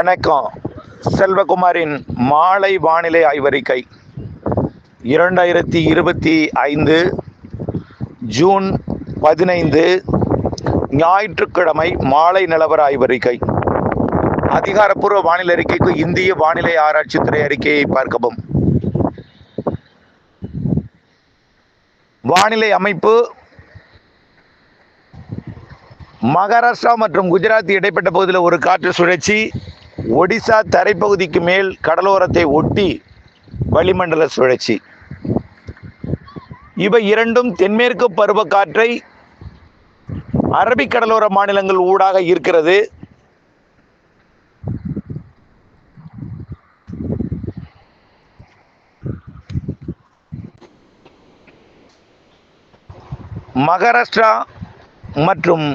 வணக்கம். செல்வகுமாரின் மாலை வானிலை ஆய்வறிக்கை. இரண்டாயிரத்தி இருபத்தி ஐந்து ஜூன் பதினைந்து ஞாயிற்றுக்கிழமை மாலை நிலவர ஆய்வறிக்கை. அதிகாரப்பூர்வ வானிலை அறிக்கைக்கு இந்திய வானிலை ஆராய்ச்சித்துறை அறிக்கையை பார்க்கவும். வானிலை அமைப்பு. மகாராஷ்டிரா மற்றும் குஜராத் இடைப்பட்ட பகுதியில் ஒரு காற்று சுழற்சி. ஒடிசா தரைப்பகுதிக்கு மேல் கடலோரத்தை ஒட்டி வளிமண்டல சுழற்சி. இவை இரண்டும் தென்மேற்கு பருவக்காற்றை அரபிக் கடலோர மாநிலங்கள் ஊடாக இருக்கிறது மகாராஷ்டிரா மற்றும்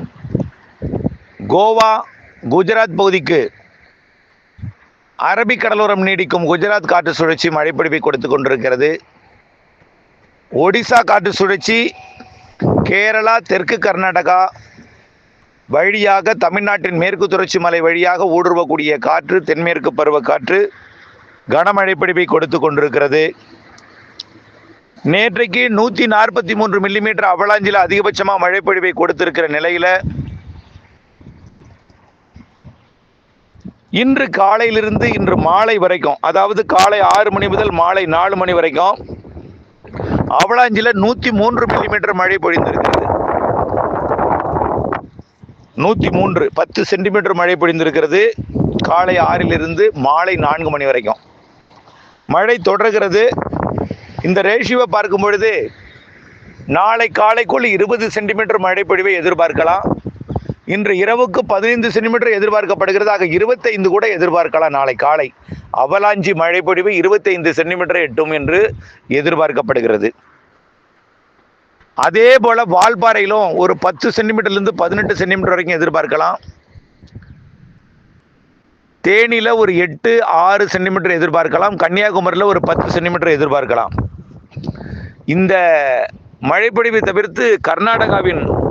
கோவா குஜராத் பகுதிக்கு அரபிக் கடலோரம் நீடிக்கும் குஜராத் காற்று சுழற்சி மழைப்பிடிப்பை கொடுத்து கொண்டிருக்கிறது. ஒடிசா காற்று சுழற்சி கேரளா தெற்கு கர்நாடகா வழியாக தமிழ்நாட்டின் மேற்கு தொடர்ச்சி மலை வழியாக ஊடுருவக்கூடிய காற்று தென்மேற்கு பருவக்காற்று கனமழை பிடிப்பை கொடுத்து கொண்டிருக்கிறது. நேற்றைக்கு நூற்றி நாற்பத்தி மூன்று மில்லிமீட்டர் அவலாஞ்சில் அதிகபட்சமாக மழைப்பொழிவை கொடுத்திருக்கிற நிலையில் இன்று காலையிலிருந்து இன்று மாலை வரைக்கும் அதாவது காலை ஆறு மணி முதல் மாலை நாலு மணி வரைக்கும் அவலாஞ்சில நூற்றி மூன்று மில்லிமீட்டர் மழை பொழிந்திருக்கிறது. நூற்றி மூன்று பத்து சென்டிமீட்டர் மழை பொழிந்திருக்கிறது. காலை ஆறிலிருந்து மாலை நான்கு மணி வரைக்கும். மழை தொடர்கிறது. இந்த ரேஷியோவை பார்க்கும் பொழுது நாளை காலைக்குள் இருபது சென்டிமீட்டர் மழை பொழிவை எதிர்பார்க்கலாம். இன்று இரவுக்கு பதினைந்து சென்டிமீட்டர் எதிர்பார்க்கப்படுகிறது. ஆக இருபத்தைந்து கூட எதிர்பார்க்கலாம். நாளை காலை அவலாஞ்சி மழை பொழிவு இருபத்தைந்து சென்டிமீட்டர் எட்டும் என்று எதிர்பார்க்கப்படுகிறது. அதே போல வால்பாறையிலும் ஒரு பத்து சென்டிமீட்டர்லேருந்து பதினெட்டு சென்டிமீட்டர் வரைக்கும் எதிர்பார்க்கலாம். தேனியில் ஒரு எட்டு ஆறு சென்டிமீட்டர் எதிர்பார்க்கலாம். கன்னியாகுமரியில் ஒரு பத்து சென்டிமீட்டர் எதிர்பார்க்கலாம். இந்த மழைப்பொழிவை தவிர்த்து கர்நாடகாவின்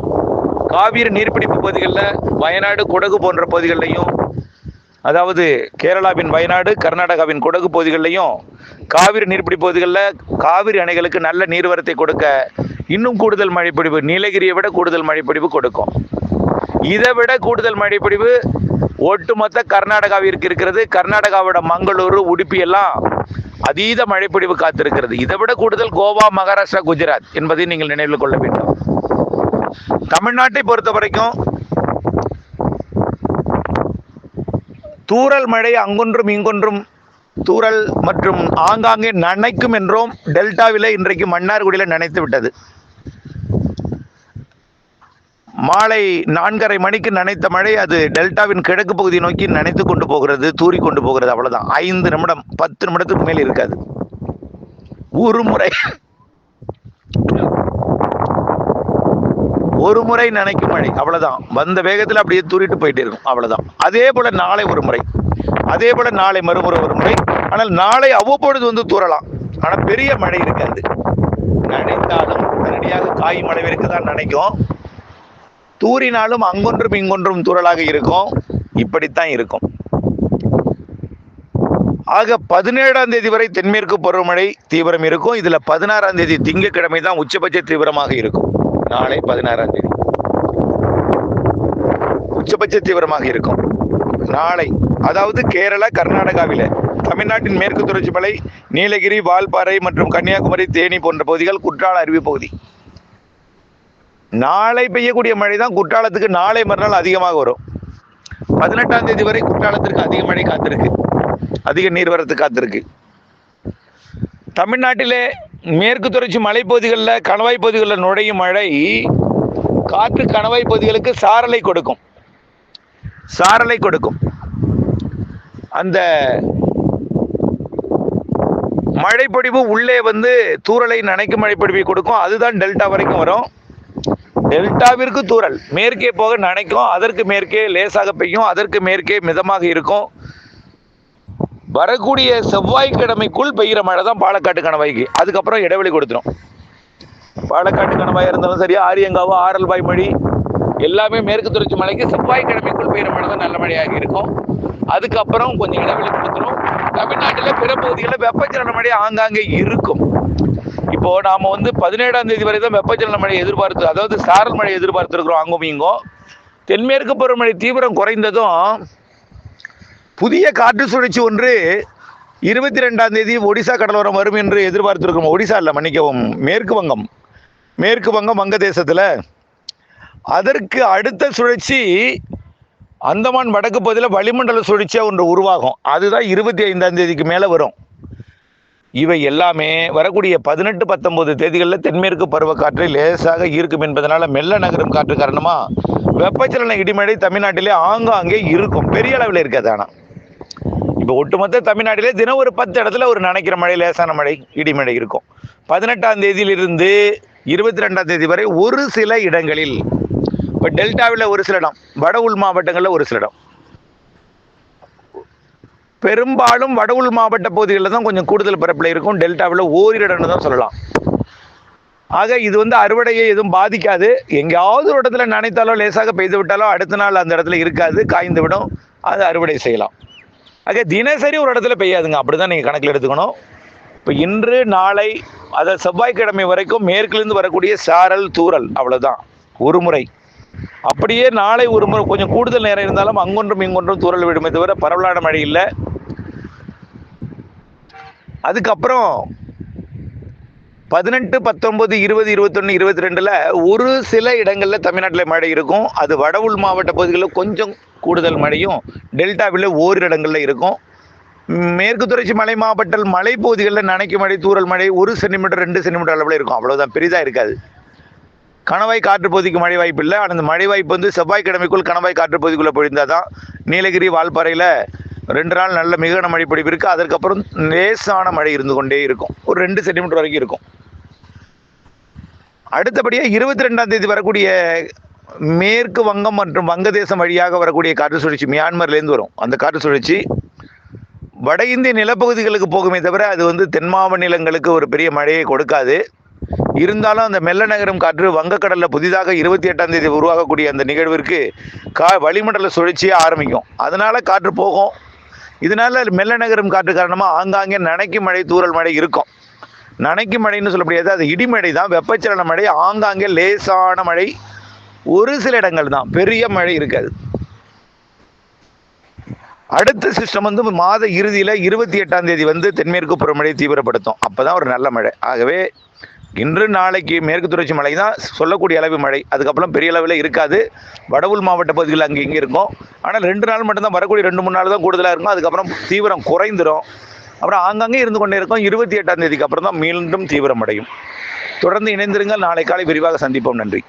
காவிரி நீர்பிடிப்பு பகுதிகளில் வயநாடு குடகு போன்ற பகுதிகளிலையும் அதாவது கேரளாவின் வயநாடு கர்நாடகாவின் குடகு பகுதிகளிலையும் காவிரி நீர்பிடிப்பு பகுதிகளில் காவிரி அணைகளுக்கு நல்ல நீர்வரத்தை கொடுக்க இன்னும் கூடுதல் மழைப்பிடிவு நீலகிரியை விட கூடுதல் மழைப்பிடிவு கொடுக்கும். இதை விட கூடுதல் மழைப்பிடிவு ஒட்டுமொத்த கர்நாடகாவிற்கு இருக்கிறது. கர்நாடகாவோட மங்களூரு உடுப்பி எல்லாம் அதீத மழைப்பிடிவு காத்திருக்கிறது. இதை விட கூடுதல் கோவா மகாராஷ்டிரா குஜராத் என்பதை நீங்கள் நினைவில் கொள்ள வேண்டும். தமிழ்நாட்டை பொறுத்த வரைக்கும் தூரல் மழை அங்கொன்றும் இங்கொன்றும் தூரல் மற்றும் ஆங்காங்கே நனைக்கும் என்றும் டெல்டாவிலே இன்றைக்கு மன்னார்குடியில் நனைத்து விட்டது. மாலை நான்கரை மணிக்கு நனைத்த மழை அது டெல்டாவின் கிழக்கு பகுதி நோக்கி நனைத்து கொண்டு போகிறது தூரி கொண்டு போகிறது அவ்வளோதான் ஐந்து நிமிடம் பத்து நிமிடத்துக்கு மேல் இருக்காது. ஒரு முறை ஒரு முறை நனைக்கும் மழை அவ்வளவுதான். வந்த வேகத்தில் அப்படியே தூரிட்டு போயிட்டே இருக்கும் அவ்வளவுதான். அதே போல நாளை ஒரு முறை. அதே போல நாளை மறுமுறை ஒரு முறை. ஆனால் நாளை அவ்வப்பொழுது வந்து தூரலாம் ஆனால் பெரிய மழை இருக்காது. நினைத்தாலும் உடனடியாக காயும் அளவிற்கு தான் நினைக்கும். தூறினாலும் அங்கொன்றும் இங்கொன்றும் தூரலாக இருக்கும். இப்படித்தான் இருக்கும். ஆக பதினேழாம் தேதி வரை தென்மேற்கு பருவமழை தீவிரம் இருக்கும். இதுல பதினாறாம் தேதி திங்கட்கிழமை தான் உச்சபட்ச தீவிரமாக இருக்கும். நாளை பதினாறாம் தேதி. உச்சபட்ச தீவிரமாக இருக்கும். நாளை அதாவது கேரளா கர்நாடகாவில் தமிழ்நாட்டின் மேற்கு தொடர்ச்சி மலை நீலகிரி வால்பாறை மற்றும் கன்னியாகுமரி தேனி போன்ற பகுதிகள் குற்றால அருவி பகுதி. நாளை பெய்யக்கூடிய மழை தான் குற்றாலத்துக்கு நாளை மறுநாள் அதிகமாக வரும். பதினெட்டாம் தேதி வரை குற்றாலத்திற்கு அதிக மழை காத்திருக்கு. அதிக நீர்வரத்து காத்திருக்கு. தமிழ்நாட்டிலே மேற்கு தொடர்ச்சி மலைப்பகுதிகளில் கணவாய் பகுதிகளில் நுழையும் மழை காற்று கணவாய் பகுதிகளுக்கு சாரலை கொடுக்கும். சாரலை கொடுக்கும். அந்த மழைப்பொடிவு உள்ளே வந்து தூறலை நனைக்கும் மழைப்பொடிவை கொடுக்கும். அதுதான் டெல்டா வரைக்கும் வரும். டெல்டாவிற்கு தூறல். மேற்கே போக நனைக்கும். அதற்கு மேற்கே லேசாக பெய்யும். அதற்கு மேற்கே மிதமாக இருக்கும். வரக்கூடிய செவ்வாய்க்கிழமைக்குள் பெய்கிற மழை தான் பாலக்காட்டு கணவாய்க்கு அதுக்கப்புறம் இடைவெளி கொடுத்துரும். பாலக்காட்டு கணவாய் இருந்தாலும் சரியா ஆரியங்காவோ ஆரல்வாய் மொழி எல்லாமே மேற்கு தொடர்ச்சி மலைக்கு செவ்வாய்க்கிழமைக்குள் பெய்கிற மழை தான் நல்ல மழையாக இருக்கும். அதுக்கப்புறம் கொஞ்சம் இடைவெளி கொடுத்துரும். தமிழ்நாட்டில் பிற பகுதிகளில் வெப்பச்சலன மழை ஆங்காங்கே இருக்கும். இப்போ நாம வந்து பதினேழாம் தேதி வரை தான் வெப்பச்சலன மழை எதிர்பார்த்து அதாவது சாரல் மழை எதிர்பார்த்துருக்குறோம் அங்கும் இங்கும். தென்மேற்கு பருவமழை தீவிரம் குறைந்ததும் புதிய காற்று சுழற்சி ஒன்று இருபத்தி ரெண்டாம் தேதி ஒடிசா கடலோரம் வரும் என்று எதிர்பார்த்திருக்கிறோம் ஒடிசா இல்லை மன்னிக்கவும் மேற்கு வங்கம். மேற்கு வங்கம் வங்கதேசத்தில். அதற்கு அடுத்த சுழற்சி அந்தமான் வடக்கு பகுதியில் வளிமண்டல சுழற்சியாக ஒன்று உருவாகும். அதுதான் இருபத்தி ஐந்தாம் தேதிக்கு மேலே வரும். இவை எல்லாமே வரக்கூடிய பதினெட்டு பத்தொன்பது தேதிகளில் தென்மேற்கு பருவக்காற்றை லேசாக ஈர்க்கும் என்பதனால் மெல்ல நகரும் காற்று காரணமாக வெப்பச்சலன இடிமழை தமிழ்நாட்டிலே ஆங்காங்கே இருக்கும். பெரிய அளவில் இருக்காது ஆனால் இப்போ ஒட்டுமொத்த தமிழ்நாட்டிலே தினம் ஒரு பத்து இடத்துல ஒரு நனைக்கிற மழை லேசான மழை இடிமழை இருக்கும். பதினெட்டாம் தேதியிலிருந்து இருபத்தி ரெண்டாம் தேதி வரை ஒரு சில இடங்களில் இப்போ டெல்டாவில் ஒரு சில இடம் வட உள் மாவட்டங்களில் ஒரு சில இடம். பெரும்பாலும் வட உள் மாவட்ட பகுதிகளில் தான் கொஞ்சம் கூடுதல் பரப்பில் இருக்கும். டெல்டாவில் ஓரிரு இடம்னு தான் சொல்லலாம். ஆக இது வந்து அறுவடையை எதுவும் பாதிக்காது. எங்கேயாவது ஒரு இடத்துல நினைத்தாலோ லேசாக பெய்து விட்டாலோ அடுத்த நாள் அந்த இடத்துல இருக்காது. காய்ந்து விடும். அது அறுவடை செய்யலாம். ஆக தினசரி ஒரு இடத்துல பெய்யாதுங்க. அப்படி தான் நீங்கள் கணக்கில் எடுத்துக்கணும். இப்போ இன்று நாளை அதை செவ்வாய்க்கிழமை வரைக்கும் மேற்கிலிருந்து வரக்கூடிய சாரல் தூறல் அவ்வளோதான் ஒரு முறை. அப்படியே நாளை ஒரு முறை கொஞ்சம் கூடுதல் நேரம் இருந்தாலும் அங்கொன்றும் இங்கொன்றும் தூரல் விடுமே தவிர பரவலான மழை இல்லை. அதுக்கப்புறம் பதினெட்டு பத்தொன்பது இருபது இருபத்தொன்று இருபத்தி ரெண்டில் ஒரு சில இடங்களில் தமிழ்நாட்டில் மழை இருக்கும். அது வட உள் மாவட்ட பகுதிகளில் கொஞ்சம் கூடுதல் மழையும் டெல்டாவில் ஓரிரு இடங்களில் இருக்கும். மேற்கு தொடர்ச்சி மலை மாவட்டத்தில் மலைப்பகுதிகளில் நனைக்கு மழை தூரல் மழை ஒரு சென்டிமீட்டர் ரெண்டு சென்டிமீட்டர் அளவில் இருக்கும். அவ்வளோதான் பெரிதாக இருக்காது. கணவாய் காற்று பகுதிக்கு மழை வாய்ப்பு இல்லை. ஆனால் அந்த மழை வாய்ப்பு வந்து செவ்வாய்க்கிழமைக்குள் கணவாய் காற்று பகுதிக்குள்ளே பொழிந்தால் தான் நீலகிரி வால்பாறையில் ரெண்டு நாள் நல்ல மிகுன மழை பிடிப்பு இருக்குது அதற்கப்புறம் லேசான மழை இருந்து கொண்டே இருக்கும். ஒரு ரெண்டு சென்டிமீட்டர் வரைக்கும் இருக்கும். அடுத்தபடியாக இருபத்தி ரெண்டாம் தேதி வரக்கூடிய மேற்கு வங்கம் மற்றும் வங்கதேசம் வழியாக வரக்கூடிய காற்று சுழற்சி மியான்மர்லேருந்து வரும். அந்த காற்று சுழற்சி வட இந்திய நிலப்பகுதிகளுக்கு போகுமே தவிர அது வந்து தென் மாநிலங்களுக்கு ஒரு பெரிய மழையை கொடுக்காது. இருந்தாலும் அந்த மெல்ல நகரம் காற்று வங்கக்கடலில் புதிதாக இருபத்தி எட்டாம் தேதி உருவாகக்கூடிய அந்த நிகழ்விற்கு கா வளிமண்டல சுழற்சியே ஆரம்பிக்கும். அதனால் காற்று போகும். இதனால் மெல்ல நகரம் காற்று காரணமாக ஆங்காங்கே நனைக்கும் மழை தூரல் மழை இருக்கும். நனைக்கும் மழைன்னு சொல்ல முடியாது அது இடிமழை தான். வெப்பச்சலன மழை ஆங்காங்கே லேசான மழை. ஒரு சில இடங்கள் தான். பெரிய மழை இருக்காது. அடுத்த சிஸ்டம் வந்து மாத இறுதியில் இருபத்தி எட்டாம் தேதி வந்து தென்மேற்கு பருவமழை தீவிரப்படுத்தும். அப்போ தான் ஒரு நல்ல மழை. ஆகவே இன்று நாளைக்கு மேற்கு தொடர்ச்சி மழை தான் சொல்லக்கூடிய அளவு மழை. அதுக்கப்புறம் பெரிய அளவில் இருக்காது. வடவுள் மாவட்ட பகுதிகள் அங்கே இங்கே இருக்கும். ஆனால் ரெண்டு நாள் மட்டும்தான் வரக்கூடிய ரெண்டு மூணு நாள் தான் கூடுதலாக இருக்கும். அதுக்கப்புறம் தீவிரம் குறைந்துடும் அப்புறம் ஆங்காங்கே இருந்து கொண்டே இருக்கும். இருபத்தி எட்டாம் தேதிக்கு அப்புறம் தான் மீண்டும் தீவிரமடையும். தொடர்ந்து இணைந்திருங்கள். நாளை காலை விரிவாக சந்திப்போம். நன்றி.